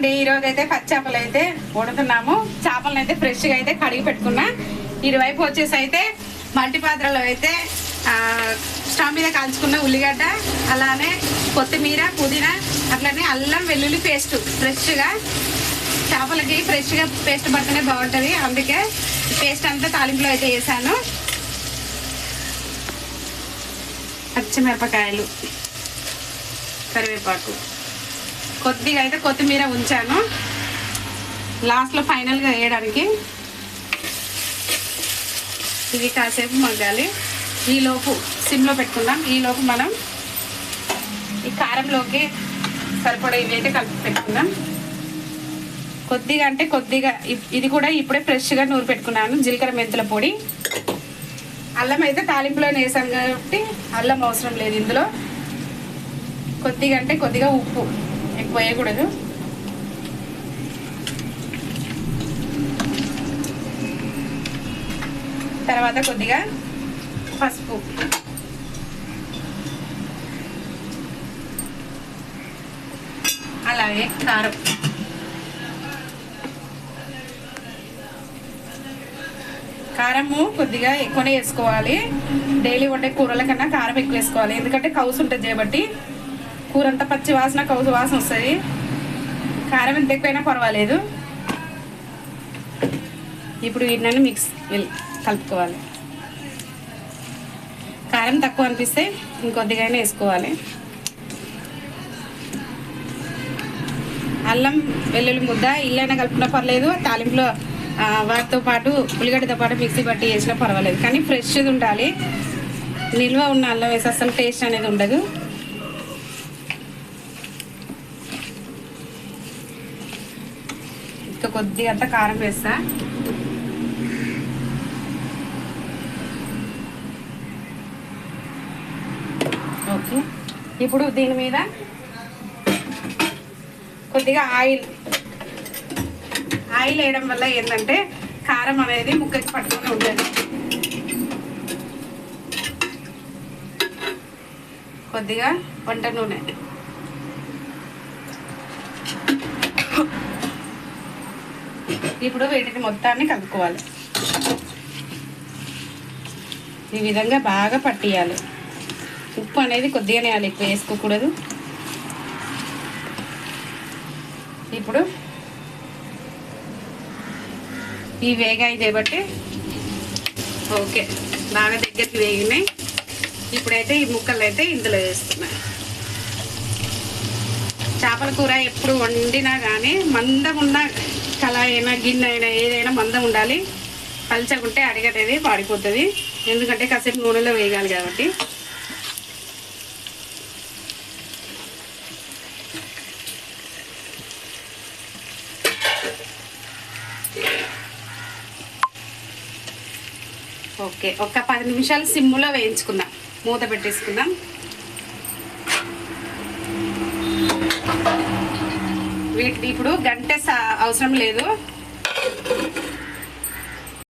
అండి ఈరోజు అయితే పచ్చి చేపలు అయితే వండుతున్నాము. చేపలను అయితే ఫ్రెష్గా అయితే కడిగి పెట్టుకున్నా. ఇటువైపు వచ్చేసి అయితే మల్టీ పాత్రలో అయితే స్టవ్ మీద కాల్చుకున్న ఉల్లిగడ్డ అలానే కొత్తిమీర పుదీనా అట్లనే అల్లం వెల్లుల్లి పేస్ట్. ఫ్రెష్గా చేపలకి ఫ్రెష్గా పేస్ట్ పడితేనే బాగుంటుంది. అందుకే పేస్ట్ అంతా తాలింపులో అయితే వేసాను. పచ్చిమిరపకాయలు కరివేపాకు. కొద్దిగా అయితే కొత్తిమీర ఉంచాను. లాస్ట్లో ఫైనల్గా వేయడానికి. ఇది కాసేపు మగ్గాలి. ఈలోపు సిమ్లో పెట్టుకుందాం. ఈలోపు మనం ఈ కారంలోకి సరిపడా ఇవి అయితే కలిపి పెట్టుకుందాం. కొద్దిగా అంటే కొద్దిగా ఇ- ఇది కూడా ఇప్పుడే ఫ్రెష్గా నూరు పెట్టుకున్నాను జీలకర్ర మెంతుల పొడి. అల్లం అయితే తాలింపులో వేసాం కాబట్టి అల్లం అవసరం లేదు ఇందులో. కొద్దిగా అంటే కొద్దిగా ఉప్పు. ఎక్కువ వేయకూడదు తర్వాత కొద్దిగా పసుపు. అలాగే కారం. కారము కొద్దిగా ఎక్కువనే వేసుకోవాలి. డైలీ వండే కూరల కన్నా కారం ఎక్కువ వేసుకోవాలి. ఎందుకంటే కౌసు ఉంటుంది కాబట్టి కూర అంతా పచ్చి వాసన కౌసు వాసన వస్తుంది. కారం ఎంత ఎక్కువైనా పర్వాలేదు. ఇప్పుడు వీటిని మిక్స్ వెల్- కలుపుకోవాలి. కారం తక్కువ అనిపిస్తే ఇంకొద్దిగా వేసుకోవాలి. అల్లం వెల్లుల్లి ముద్ద ఇల్లైనా కలుపుకున్నా పర్లేదు. తాలింపులో వాటితో పాటు ఉల్లిగడ్డతో పాటు మిక్సీ పట్టి వేసినా పర్వాలేదు. కానీ ఫ్రెష్ది ఉండాలి. నిల్వ ఉన్న అల్లం వేసి అసలు టేస్ట్ అనేది ఉండదు. ఇంకా కొద్దిగా అంతా కారం వేస్తా. ఓకే. ఇప్పుడు దీని మీద కొద్దిగా ఆయిల్. ఆయిల్ వేయడం వల్ల ఏంటంటే కారం అనేది ముక్కకి పట్టుకుని ఉండదు కొద్దిగా వంట నూనె. ఇప్పుడు వీటిని మొత్తాన్ని కలుపుకోవాలి. ఈ విధంగా బాగా పట్టియాలి. ఉప్పు అనేది కొద్దిగానే వేయాలి ఎక్కువ వేసుకోకూడదు. ఇప్పుడు ఈ వేగాయి కాబట్టి ఓకే బాగా దగ్గరికి వేగినాయి. ఇప్పుడైతే ఈ ముక్కలు అయితే ఇందులో వేస్తున్నాయి చేపల కూర ఎప్పుడు వండినా కానీ మందం కళ అయినా గిన్నె అయినా ఏదైనా మందం ఉండాలి. పలచకుంటే అడిగనేది పాడిపోతుంది. ఎందుకంటే కాసేపు నూనెలో వేయాలి కాబట్టి. ఓకే ఒక పది నిమిషాలు సిమ్ములో వేయించుకుందాం. మూత పెట్టేసుకుందాం. వీటి ఇప్పుడు గంట అవసరం లేదు.